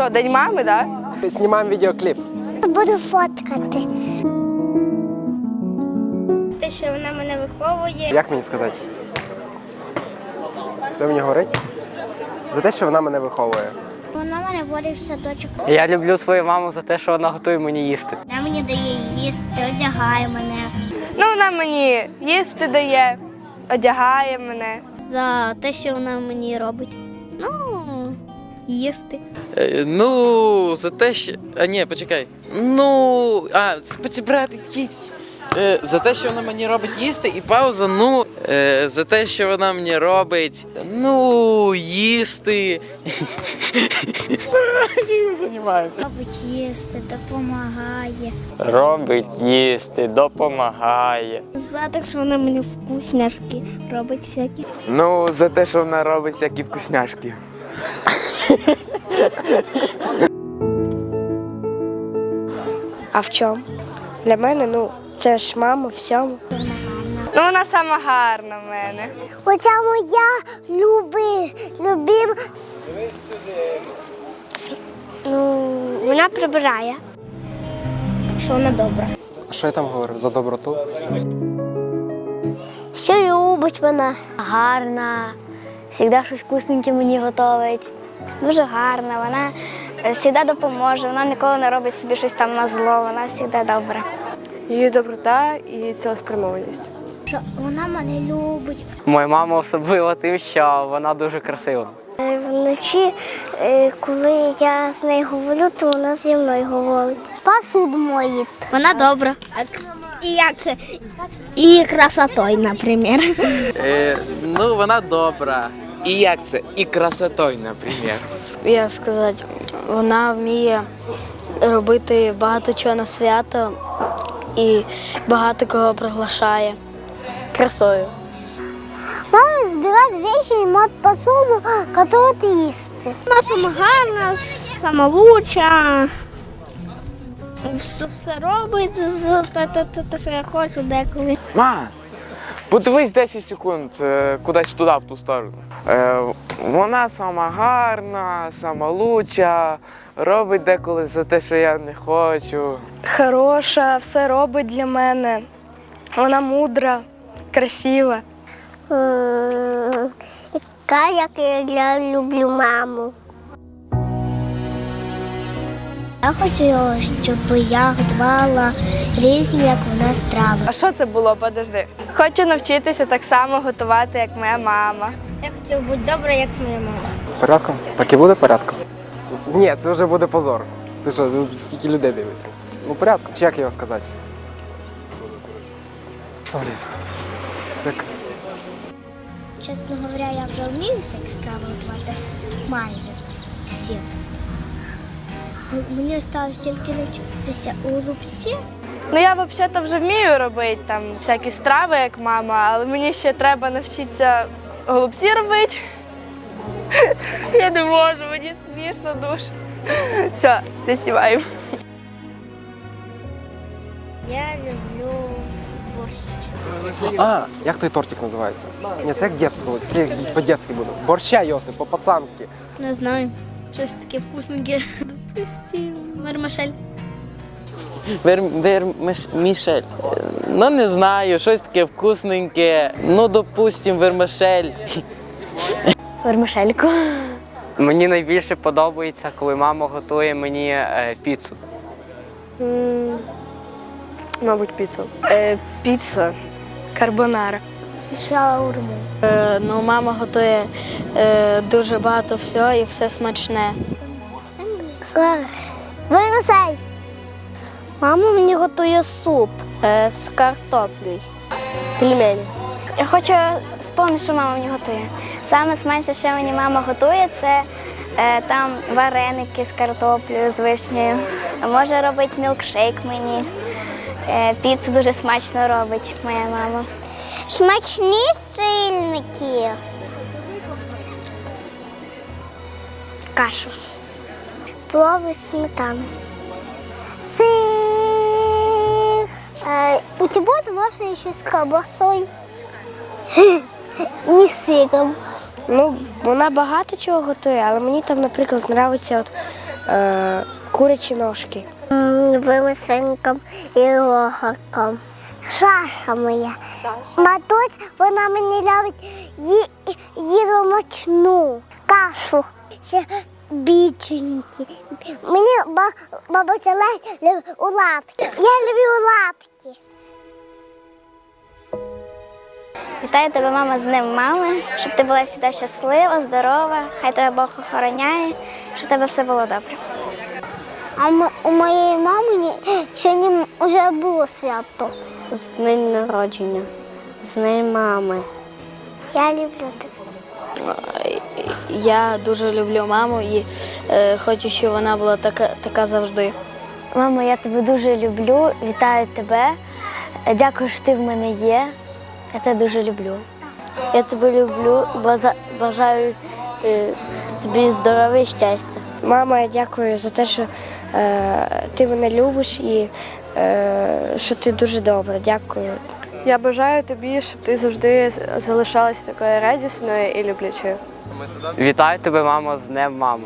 що, день мами, так? Да? Знімаємо відеокліп. Буду фоткати. Те, що вона мене виховує. Як мені сказати? Все мені говорить? За те, що вона мене виховує. Вона мене водить в садочок. Я люблю свою маму за те, що вона готує мені їсти. Вона мені дає їсти, одягає мене. Ну, вона мені їсти дає, одягає мене. За те, що вона мені робить. Ну, їсти. Е, Ну, за те, що. А ні, почекай. Ну. А, брат, Е, За те, що вона мені робить їсти, і пауза, ну, е, за те, що вона мені робить, ну, їсти. Робить їсти, допомагає. Робить їсти, допомагає. За те, що вона мені вкусняшки робить всякі. Ну, за те, що вона робить всякі вкусняшки. А в чому? Для мене, ну, це ж мама в всьому. Ну, вона сама гарна в мене. Оця моя люби, любим. Ну, вона прибирає. Що вона добра. А що я там говорив? За доброту? Що любить мене. Гарна, завжди щось вкусненьке мені готовить. Дуже гарна, вона завжди допоможе, вона ніколи не робить собі щось там на зло, вона завжди добра. Її доброта і цілеспрямованість. Що вона мене любить. Моя мама особлива тим, що вона дуже красива. Е, Вночі, е, коли я з нею говорю, то вона зі мною говорить. Посуду моїть. Вона добра. І як це? І красотой, наприклад. Е, ну, вона добра. І як це? І красотою, наприклад. Як сказати, вона вміє робити багато чого на свято і багато кого приглашає. Красою. Мама збирає вещи і мать посуду, яку їсти. Вона сама гарна, сама лучша. Все, все робить, те, те, те, те, що я хочу деколи. Ма, подивись 10 секунд е, кудись туди, в ту сторону. Е, вона сама гарна, сама луча, робить деколи за те, що я не хочу. Хороша, все робить для мене. Вона мудра, красива. М, Яка, як я люблю маму. Я хочу, щоб я готувала різні, як вона страви. А що це було? Подожди. Хочу навчитися так само готувати, як моя мама. Я хотіла бути добра, як моя мама. Порядком? Так і буде порядком? Ні, це вже буде позор. Ти що, скільки людей дивиться? Ну, порядком, чи як його сказати? Блін. Це Чесно говоря, я вже вмію всякі страви готувати. Майже всі. Мені осталось тільки навчитися у рубці. Ну я взагалі вже вмію робити там всякі страви, як мама, але мені ще треба навчитися голубці робити. Я не можу, мені смішно дуже. Все, не знімаємо. Я люблю борщ. А, як той тортик називається? Ні, це як дєтство було. Це як по-дєтськи буде. Борща, Йосип, по-пацанськи. Не знаю. Щось таке вкусненьке. Допустим, вермишель. Вер, вер, Мішель. Ну, не знаю, щось таке вкусненьке. Ну, допустим, вермишель. Вермишельку. Мені найбільше подобається, коли мама готує мені е, піцу. Мабуть, піцу. Е, піца, карбонара. Шаурму. Е, ну, мама готує е, дуже багато всього і все смачне. Виносай. Мама мені готує суп е, з картоплею. Пельмені. Я хочу спомнити, що мама мені готує. Саме смачне, що мені мама готує, це е, там вареники з картоплею, з вишнею. Може робити мілкшейк мені. Е, піцу дуже смачно робить моя мама. Смачні сильники. Кашу. Плов із сметану. Бутерброд можно еще с колбасой. Не с сыром. Ну, вона багато чого готує, але мені там, наприклад, подобається от е, курячі ножки. Вимисеньком і логаком. Саша моя. Матусь, вона мені любить ї- мочну кашу. Ще біченьки. Мені ба- бабуся Лесь любить оладки. Я люблю оладки. Вітаю тебе, мама, з Днем мами, щоб ти була завжди щаслива, здорова, хай тебе Бог охороняє, щоб у тебе все було добре. А у моєї мами сьогодні вже було свято. З днем народження, з днем мами. Я люблю тебе. Я дуже люблю маму і е, хочу, щоб вона була така, така завжди. Мамо, я тебе дуже люблю, вітаю тебе. Дякую, що ти в мене є. Я тебе дуже люблю. Я тебе люблю, бажаю е, тобі здоров'я і щастя. Мама, я дякую за те, що е, ти мене любиш і е, що ти дуже добра. Дякую. Я бажаю тобі, щоб ти завжди залишалась такою радісною і люблячою. Вітаю тебе, мамо, з Днем мами.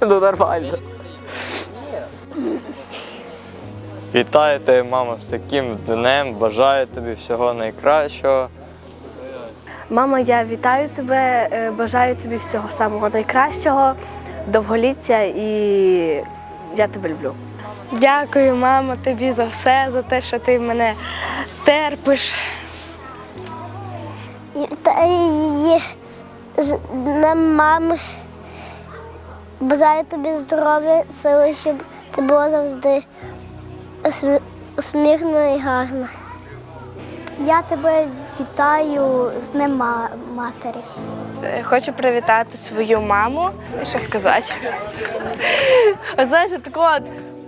Ну нормально. Вітаю тебе, мамо, з таким днем. Бажаю тобі всього найкращого. Мама, я вітаю тебе, е, бажаю тобі всього самого найкращого, довголіття і я тебе люблю. Дякую, мама, тобі за все, за те, що ти мене терпиш. Та, днем мами. Бажаю тобі здоров'я, сили, щоб ти була завжди усмі- усміхнена і гарна. Я тебе вітаю з Днем матері. Е, Хочу привітати свою маму. Що сказати? Знаєш, тако от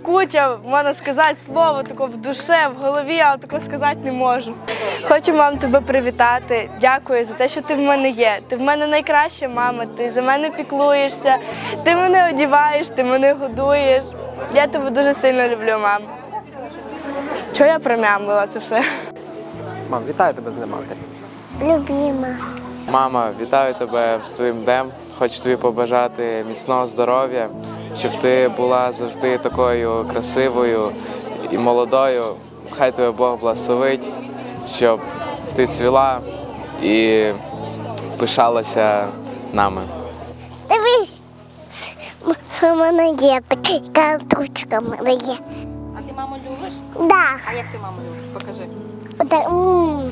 куча, можна сказати, слово тако в душі, в голові, але такого сказати не можу. Хочу, мам, тебе привітати. Дякую за те, що ти в мене є. Ти в мене найкраща мама, ти за мене піклуєшся, ти мене одіваєш, ти мене годуєш. Я тебе дуже сильно люблю, мам. Чого я промямлила це все? Мам, вітаю тебе з Днем. Любима. Мама, вітаю тебе з твоїм днем. Хочу тобі побажати міцного здоров'я, щоб ти була завжди такою красивою і молодою. Хай тебе Бог благословить, щоб ти свіла і пишалася нами. Дивись, що в є така карточка мене є. А ти маму любиш? Да. А як ти маму любиш? Покажи. Отак, м,